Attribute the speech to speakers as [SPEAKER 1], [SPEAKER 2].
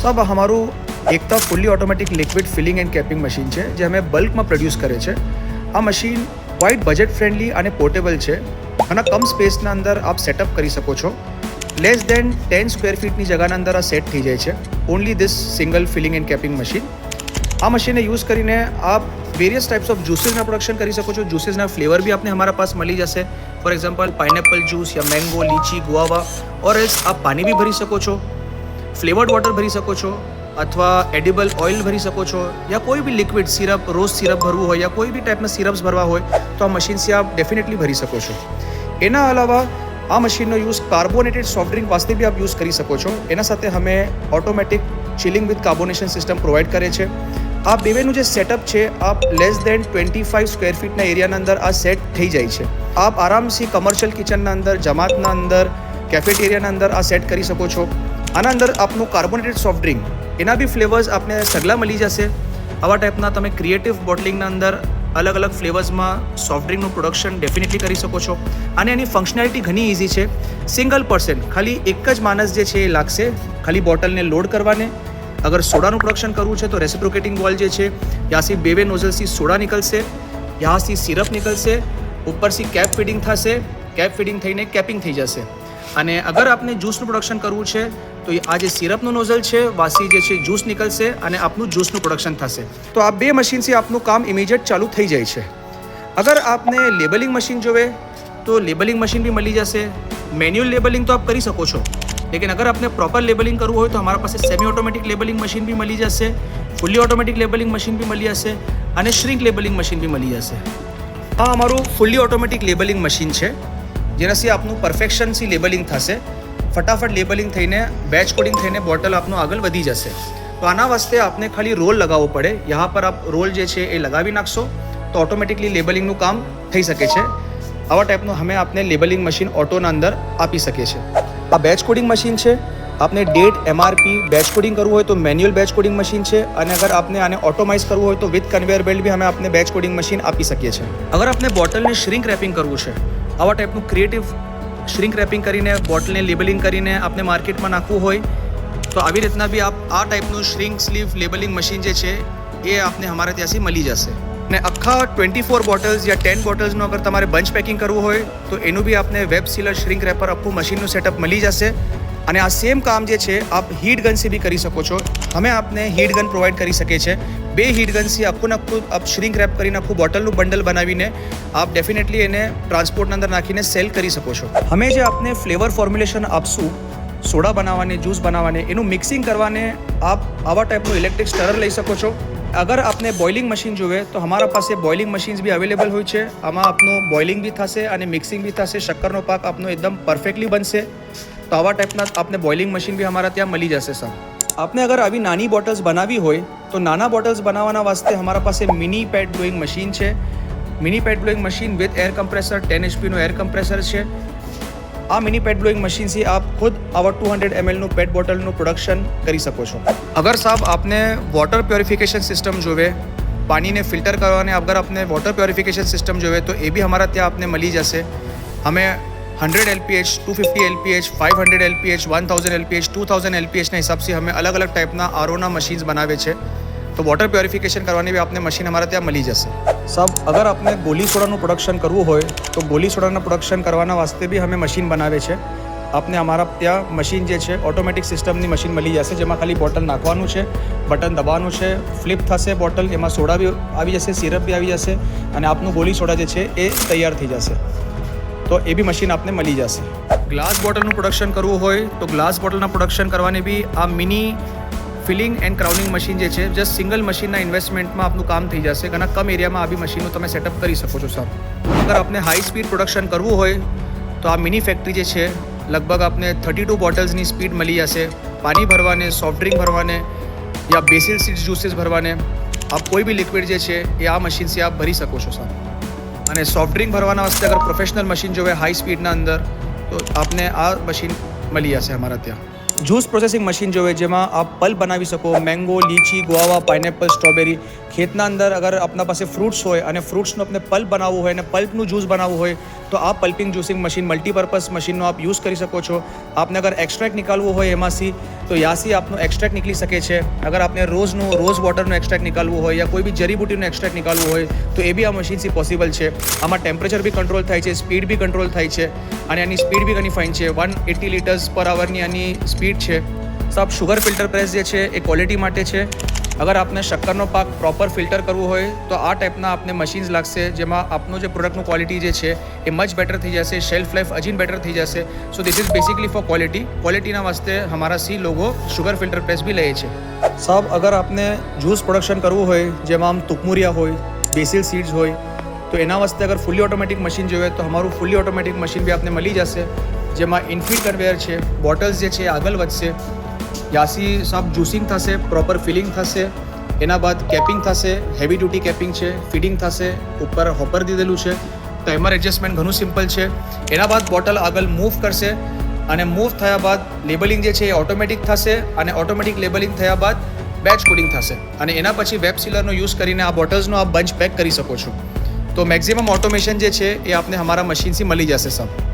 [SPEAKER 1] સાહેબ અમારું Ekta fully automatic liquid filling and capping machine છે જે અમે બલ્કમાં પ્રોડ્યુસ કરે છે આ મશીન ક્વાઇટ બજેટ ફ્રેન્ડલી અને પોર્ટેબલ છે અને કમ સ્પેસના અંદર આપ સેટઅપ કરી શકો છો લેસ દેન ટેન સ્ક્વેર ફીટની જગાના અંદર આ સેટ થઈ જાય છે only this single filling and capping machine આ મશીનને યુઝ કરીને આપ વેરિયસ ટાઈપ્સ ઓફ જ્યુસીસના પ્રોડક્શન કરી શકો છો જ્યુસીસના ફ્લેવર બી આપને અમારા પાસ મળી જશે for example pineapple juice yeah mango lychee guava or else આપ પાણી બી ભરી શકો છો ફ્લેવર્ડ વોટર ભરી શકો છો અથવા એડિબલ ઓઇલ ભરી શકો છો યા કોઈ બી લિક્વિડ સિરપ, રોઝ સિરપ ભરવું હોય યા કોઈ બી ટાઈપના સિરપ્સ ભરવા હોય તો આ મશીનથી આપ ડેફિનેટલી ભરી શકો છો. એના અલાવા આ મશીનનો યુઝ કાર્બોનેટેડ સોફ્ટ ડ્રિંક વાસ્તે બી આપ યુઝ કરી શકો છો. એના સાથે અમે automatic chilling with carbonation system provide કરે છે. આ બેવેનું જે સેટઅપ છે, આપ less than twenty five square ફીટના એરિયાના અંદર આ સેટ થઈ જાય છે. આપ આરામથી કમર્શિયલ કિચનના અંદર, જમાતના અંદર, કેફેટેરિયાના અંદર આ સેટ કરી શકો છો. આના અંદર આપનું કાર્બોનેટેડ સોફ્ટ ડ્રિંક એના બી ફ્લેવર્સ આપને સગલા મળી જશે. આવા ટાઈપના તમે ક્રિએટિવ બોટલિંગના અંદર અલગ અલગ ફ્લેવર્સમાં સોફ્ટ ડ્રિંકનું પ્રોડક્શન ડેફિનેટલી કરી શકો છો. અને એની ફંક્શનાલિટી ઘણી ઇઝી છે. સિંગલ પર્સન ખાલી એક જ માણસ જે છે એ લાગશે ખાલી બોટલને લોડ કરવાને. અગર સોડાનું પ્રોડક્શન કરવું છે તો રેસિપ્રોકેટિંગ વોલ જે છે યાસી બે બે નોઝલથી સોડા નીકળશે યાસી સિરપ નીકળશે, ઉપરથી કેપ ફિડિંગ થશે કેપ ફિડિંગ થઈને કેપિંગ થઈ જશે. અને અગર આપને જ્યુસનું પ્રોડક્શન કરવું છે, તો આ જે સિરપનું નોઝલ છે, વાસી જે છે જ્યુસ નીકળશે અને આપનું જ્યુસનું પ્રોડક્શન થશે. તો આ બે મશીનથી આપનું કામ ઇમિડિયેટ ચાલુ થઈ જાય છે. અગર આપને લેબલિંગ મશીન જોવે, તો લેબલિંગ મશીન બી મળી જશે. મેન્યુઅલ લેબલિંગ તો આપ કરી શકો છો. લેકિન અગર આપને પ્રોપર લેબલિંગ કરવું હોય તો અમારા પાસે સેમી ઓટોમેટિક લેબલિંગ મશીન બી મળી જશે ફૂલી ઓટોમેટિક લેબલિંગ મશીન બી મળી જશે અને શ્રિંક લેબલિંગ મશીન બી મળી જશે. આ અમારું ફૂલી ઓટોમેટિક લેબલિંગ મશીન છે. જેનાથી આપનું પરફેક્શનથી લેબલિંગ થશે. ફટાફટ લેબલિંગ થઈને બેચ કોડિંગ થઈને બોટલ આપનું આગળ વધી જશે. તો આના વાસ્તે આપને ખાલી રોલ લગાવવો પડે. યહાં પર આપ રોલ જે છે એ લગાવી નાખશો. તો ઓટોમેટિકલી લેબલિંગનું કામ થઈ શકે છે. આવા ટાઈપનું અમે આપને લેબલિંગ મશીન ઓટોના અંદર આપી શકીએ છીએ. આ બેચ કોડિંગ મશીન છે. આપને ડેટ એમઆરપી બેચ કોડિંગ કરવું હોય તો મેન્યુઅલ બેચ કોડિંગ મશીન છે. અને અગર આપને આને ઓટોમાઇઝ કરવું હોય તો વિથ કન્વેયર બેલ્ટ બી અમે આપને બેચ કોડિંગ મશીન આપી શકીએ છીએ. અગર આપને બોટલને શ્રિંક રેપિંગ કરવું છે આવા ટાઈપનું ક્રિએટિવ શ્રિંક રેપિંગ કરીને બોટલને લેબલિંગ કરીને આપને માર્કેટમાં નાખવું હોય, તો આવી રીતના બી આપ આ ટાઈપનું શ્રિંક સ્લીવ લેબલિંગ મશીન જે છે, એ આપને અમારા ત્યાંથી મળી જશે. અને આખા ટ્વેન્ટી ફોર બોટલ્સ યા ટેન બોટલ્સનું અગર તમારે બંચ પેકિંગ કરવું હોય, તો એનું બી આપને વેબ સીલર શ્રિંક રેપર આખું મશીનનું સેટઅપ મળી જશે. અને આ સેમ કામ જે છે, આપ હીટ ગનથી બી કરી શકો છો. અમે આપને હીટ ગન પ્રોવાઈડ કરી શકીએ છીએ. બે હીટ ગનથી આખું આખું આપ શ્રિંક રેપ કરીને આખું બોટલનું બંડલ બનાવીને આપ ડેફિનેટલી એને ટ્રાન્સપોર્ટના અંદર નાખીને સેલ કરી શકો છો. અમે જે આપને ફ્લેવર ફોર્મ્યુલેશન આપશું, સોડા બનાવવાને જ્યુસ બનાવવાને, એનું મિક્સિંગ કરવાને આપ આવા ટાઈપનું ઇલેક્ટ્રિક સ્ટરર લઈ શકો છો. અગર આપને બોઇલિંગ મશીન જોવે તો અમારા પાસે બોઇલિંગ મશીન્સ બી અવેલેબલ હોય છે. આમાં આપનું બોઇલિંગ બી થશે અને મિક્સિંગ બી થશે. શક્કરનો પાક આપનો એકદમ પરફેક્ટલી બનશે. તો આવા ટાઈપના આપને બોઇલિંગ મશીન બી અમારા ત્યાં મળી જશે સર આપને અગર આવી નાની બોટલ્સ બનાવી હોય, તો નાના બોટલ્સ બનાવવાના વાસ્તે અમારા પાસે મિની પેડ બ્લોઈંગ મશીન છે. Mini PET blowing machine with air compressor, ten એચપીનું air compressor છે. આ મિની પેટ બ્લોઈંગ મશીનથી આપ ખુદ આવા ટુ હંડ્રેડ એમએલનું પેટ બોટલનું પ્રોડક્શન કરી શકો છો. અગર સાહેબ આપને વોટર પ્યોરિફિકેશન સિસ્ટમ જોવે, પાણીને ફિલ્ટર કરવાને અગર આપને વોટર પ્યોરિફિકેશન સિસ્ટમ જોવે, તો એ બી અમારા ત્યાં આપને મળી જશે. અમે hundred LPH two fifty LPH five hundred LPH one thousand LPH two thousand એલપીએચના હિસાબથી અમે અલગ અલગ ટાઈપના આરોના મશીન્સ બનાવે છે. તો વોટર પ્યોરિફિકેશન કરવાની બી આપને મશીન અમારા ત્યાં મળી જશે. સબ, અગર આપને ગોલી સોડાનું પ્રોડક્શન કરવું હોય, તો ગોલી સોડાનું પ્રોડક્શન કરવાના વાસ્તે બી અમે મશીન બનાવે છે. આપને અમારા ત્યાં મશીન જે છે ઓટોમેટિક સિસ્ટમની મશીન મળી જશે, જેમાં ખાલી બોટલ નાખવાનું છે બટન દબાવવાનું છે ફ્લિપ થશે બોટલ એમાં સોડા બી આવી જશે સિરપ બી આવી જશે, અને આપનું ગોલી સોડા જે છે, એ તૈયાર થઈ જશે. તો એ બી મશીન આપને મળી જશે. ગ્લાસ બોટલનું પ્રોડક્શન કરવું હોય તો ગ્લાસ બોટલના પ્રોડક્શન કરવાની બી આ mini filling and crowning machine જે છે જસ્ટ સિંગલ મશીનના ઇન્વેસ્ટમેન્ટમાં આપનું કામ થઈ જશે ઘણા કમ એરિયામાં આવી મશીનો તમે સેટઅપ કરી શકો છો સર અગર આપને હાઈ સ્પીડ પ્રોડક્શન કરવું હોય તો આ મિની ફેક્ટરી જે છે, લગભગ આપને થર્ટી ટુ બોટલ્સની સ્પીડ મળી જશે. પાણી ભરવાને સોફ્ટ ડ્રિંક ભરવાને, યા બેસિલ સીડ્સ જ્યુસીસ ભરવાને, આપ કોઈ બી લિક્વિડ જે છે, એ આ મશીનથી આપ ભરી શકો છો સર અને સોફ્ટ ડ્રિંક ભરવાના વાસ્તે અગર પ્રોફેશનલ મશીન જોવે હાઈ સ્પીડના અંદર, તો આપને આ મશીન મળી જશે અમારા ત્યાં. જ્યુસ પ્રોસેસિંગ મશીન જોઈએ જેમાં આપ પલ્પ બનાવી શકો, mango, lychee, guava, pineapple, strawberry. ખેતના અંદર અગર આપના પાસે ફ્રૂટ્સ હોય અને ફ્રૂટ્સનું આપણે પલ્પ બનાવવું હોય અને પલ્પનું જ્યુસ બનાવવું હોય, તો આ પલ્પિંગ જ્યુસિંગ મશીન, મલ્ટીપર્પઝ મશીનનો આપ યુઝ કરી શકો છો. આપને અગર એક્સ્ટ્રેક્ટ નીકાળવું હોય એમાંથી, તો યાસી આપનું એક્સ્ટ્રેક્ટ નીકળી શકે છે. અગર આપને રોઝનું, રોઝ વોટરનું એક્સ્ટ્રેક્ટ નીકાળવું હોય, યા કોઈ બી જડીબુટીનું એક્સ્ટ્રેક્ટ નીકાળવું હોય, તો એ બી આ મશીનથી પોસિબલ છે. આમાં ટેમ્પરેચર બી કંટ્રોલ થાય છે, સ્પીડ બી કંટ્રોલ થાય છે, અને આની સ્પીડ બી ઘણી ફાઇન છે. વન એટી લીટર્સ પર આવરની આની સ્પીડ છે સાહેબ શુગર ફિલ્ટર પ્રેસ જે છે એ ક્વોલિટી માટે છે. અગર આપને શક્કરનો પાક પ્રોપર ફિલ્ટર કરવું હોય, તો આ ટાઈપના આપને મશીન્સ લાગશે, જેમાં આપનું જે પ્રોડક્ટનું ક્વોલિટી જે છે, એ મચ બેટર થઈ જશે શેલ્ફ લાઈફ અજીન બેટર થઈ જશે. So this is basically for quality ક્વોલિટીના વાસ્તે હમારા સી લોગો શુગર ફિલ્ટર પ્રેસ બી લઈએ છે. સાહેબ અગર આપને જ્યુસ પ્રોડક્શન કરવું હોય, જેમાં આમ તુકમુરિયા હોય બેસિલ સીડ્સ હોય તો એના વાસ્તે અગર ફૂલી ઓટોમેટિક મશીન જોઈએ તો અમારું ફૂલી ઓટોમેટિક મશીન બી આપને મળી જશે, જેમાં ઇન્ફિટ કન્વેયર છે બોટલ્સ જે છે આગળ વધશે, યાસી સાફ જ્યુસિંગ થશે પ્રોપર ફિલિંગ થશે, એના બાદ કેપિંગ થશે હેવી ડ્યુટી કેપિંગ છે ફીડિંગ થશે, ઉપર હોપર દીધેલું છે, તો એમાં એડજસ્ટમેન્ટ ઘણું સિમ્પલ છે. એના બાદ બોટલ આગળ મૂવ કરશે અને મૂવ થયા બાદ લેબલિંગ જે છે એ ઓટોમેટિક થશે અને ઓટોમેટિક લેબલિંગ થયા બાદ બેચ કોડિંગ થશે. અને એના પછી વેબ સીલરનો યુઝ કરીને આ બોટલ્સનો આપ બંચ પેક કરી શકો છો. તો મેક્ઝિમમ ઓટોમેશન જે છે એ આપને અમારા મશીનથી મળી જશે સબ